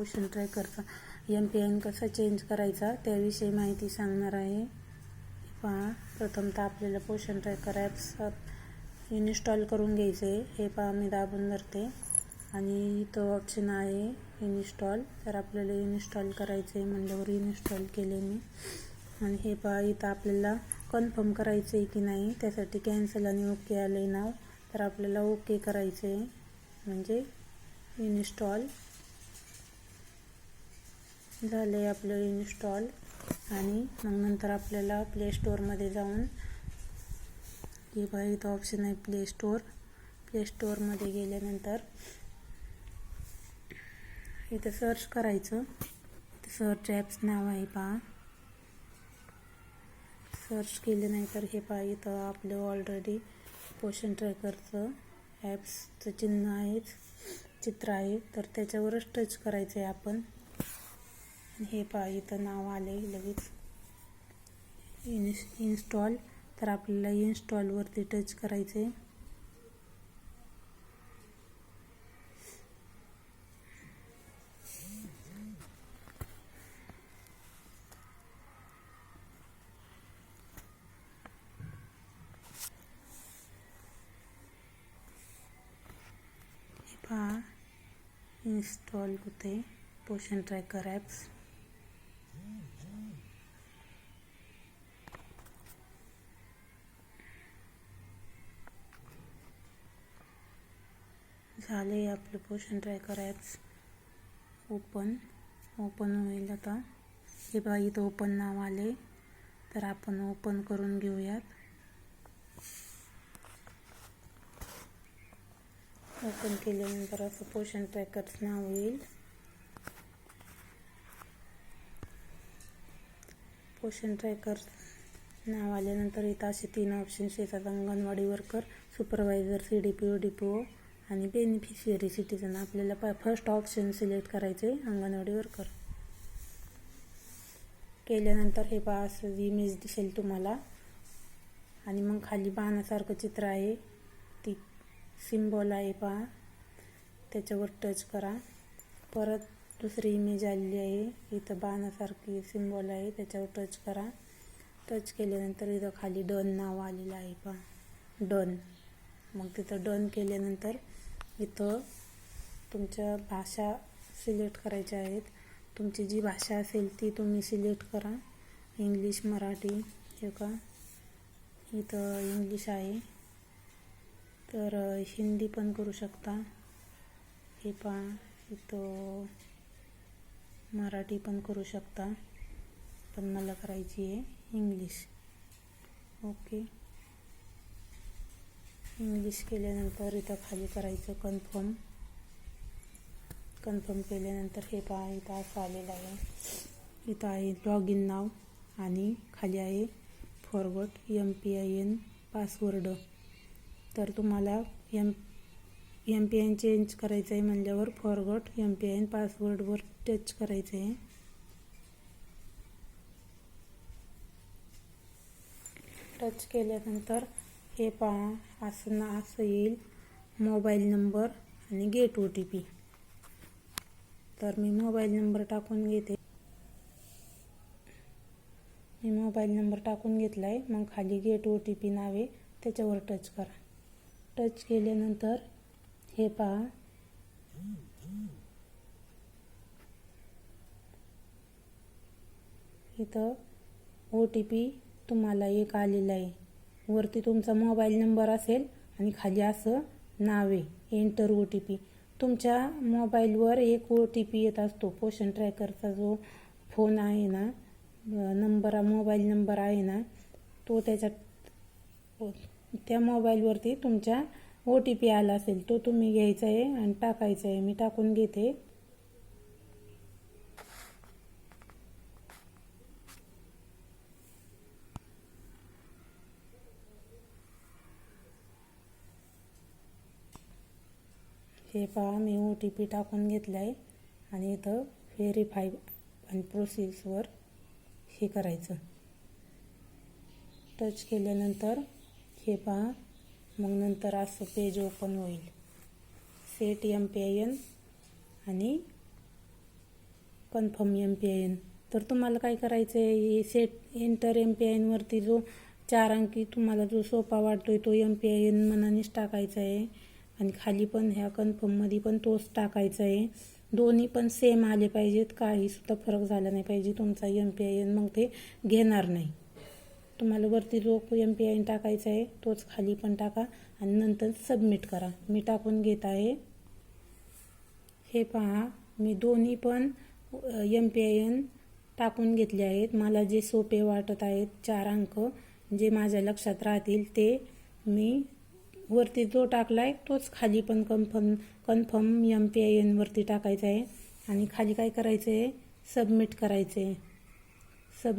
पोषण ट्रॅकरचा M P N कसा चेंज करायचा त्याविषयी माहिती सांगणार आहे. पहा प्रथमतः आपल्याला क्वेश्चन ट्रॅकर ॲप्स इन्स्टॉल करून घ्यायचे. आहे हे पहा मी दाबून धरते. आणि इथं ऑप्शन आहे इन्स्टॉल तर आपल्याला इन्स्टॉल करायचं आहे म्हणल्यावर इन्स्टॉल केले मी. आणि हे पहा इथं आपल्याला कन्फर्म करायचं आहे की नाही त्यासाठी कॅन्सल आणि ओके आले नाव. तर आपल्याला ओके करायचं आहे म्हणजे इन्स्टॉल झालं आहे आपलं इन्स्टॉल आणि मग नंतर आपल्याला प्ले स्टोअरमध्ये जाऊन हे बघा इथं ऑप्शन आहे प्ले स्टोअर प्ले स्टोअरमध्ये गेल्यानंतर इथं सर्च करायचं. सर्च ॲप्स नाव आहे पहा. सर्च केले नाही तर हे पहा इथं आपलं ऑलरेडी पोषण ट्रॅकरचं ॲप्सचं चिन्ह आहेच चित्र आहे. तर त्याच्यावरच टच करायचं आहे आपण. हे पहा इथं नाव आले लगेच. इन्स इन्स्टॉल तर आपल्याला इन्स्टॉलवरती टच करायचं आहे हे पहा इन्स्टॉल होते पोषण ट्रॅकर ॲप्स झाले आपलं पोषण ट्रॅकर ॲप्स ओपन ओपन होईल आता. हे बघा इथं ओपन नाव आले. तर आपण ओपन करून घेऊयात. ओपन केल्यानंतर असं पोषण ट्रॅकर्स नाव येईल. पोषण ट्रॅकर नाव आल्यानंतर इथं असे तीन ऑप्शन्स येतात. Anganwadi worker supervisor C D P O D P O आणि बेनिफिशियरी सिटीजन आपल्याला प फर्स्ट ऑप्शन सिलेक्ट करायचे अंगणवाडी वर्कर केल्यानंतर हे पहा असं इमेज दिसेल तुम्हाला. आणि मग खाली बाणासारखं चित्र आहे. ती सिम्बॉल आहे पहा. त्याच्यावर टच करा. परत दुसरी इमेज आलेली आहे. इथं बाणासारखी सिम्बॉल आहे. त्याच्यावर टच करा. टच केल्यानंतर इथं खाली डन नाव आलेलं आहे पहा. डन मग तिथं डन केल्यानंतर इथं तुमच्या भाषा सिलेक्ट करायच्या आहेत. तुमची जी भाषा असेल ती तुम्ही सिलेक्ट करा. इंग्लिश मराठी हे का? इथं इंग्लिश आहे. तर हिंदी पण करू शकता. हे पहा इथं मराठी पण करू शकता. पण मला करायची आहे इंग्लिश. ओके. इंग्लिश केल्यानंतर इथं खाली करायचं कन्फर्म कन्फर्म केल्यानंतर हे पहा इथं असं आलेलं आहे. इथं आहे लॉग इन नाव आणि खाली आहे forward M P I N password तर तुम्हाला M M P I N change करायचं आहे म्हणल्यावर forward M P I N पासवर्डवर touch करायचं आहे. टच केल्यानंतर हे पहा असं ना असं येईल मोबाईल नंबर आणि गेट ओ टी पी. तर मी मोबाईल नंबर टाकून घेते. मी मोबाईल नंबर टाकून घेतला आहे मग खाली गेट ओ टी पी नावे त्याच्यावर टच करा. टच केल्यानंतर हे पहा. इथं ओ टी पी तुम्हाला एक आलेला आहे. वरती तुमचा मोबाईल नंबर असेल आणि खाली असं नाव आहे एंटर ओ टी पी तुमच्या मोबाईलवर एक ओ टी पी येत असतो. पोषण ट्रॅकरचा जो फोन आहे ना नंबर मोबाईल नंबर आहे ना तो त्याच्यात त्या मोबाईलवरती तुमच्या ओ टी पी आला असेल तो तुम्ही घ्यायचा आहे आणि टाकायचा आहे. मी टाकून घेते. हे पहा मी ओ टी पी टाकून घेतला आहे आणि इथं व्हेरीफाय आणि प्रोसेसवर हे करायचं. टच केल्यानंतर हे पहा मग नंतर असं पेज ओपन होईल. Set M P I N आणि confirm M P I N तर तुम्हाला काय करायचं आहे set enter M P I एनवरती जो चार अंकी तुम्हाला जो सोपा वाटतो आहे तो एम पी आय एन मनानेच टाकायचा आहे. आणि खाली पण ह्या कन्फर्ममध्ये पण तोच टाकायचा आहे. दोन्ही पण सेम आले पाहिजेत. काहीसुद्धा फरक झाला नाही पाहिजे. तुमचा एम पी आय एन मग ते घेणार नाही. तुम्हाला वरती जो एम पी आय एन टाकायचा आहे तोच खाली पण टाका आणि नंतर सबमिट करा. मी टाकून घेत आहे. हे पहा मी दोन्ही पण एम पी आय एन टाकून घेतले आहेत. मला जे सोपे वाटत आहेत चार अंक जे माझ्या लक्षात राहतील ते मी वरती जो टाकला आहे तोच खाली पण confirm confirm M P I एनवरती टाकायचा आहे आणि खाली काय करायचं आहे सबमिट करायचं आहे सबमिट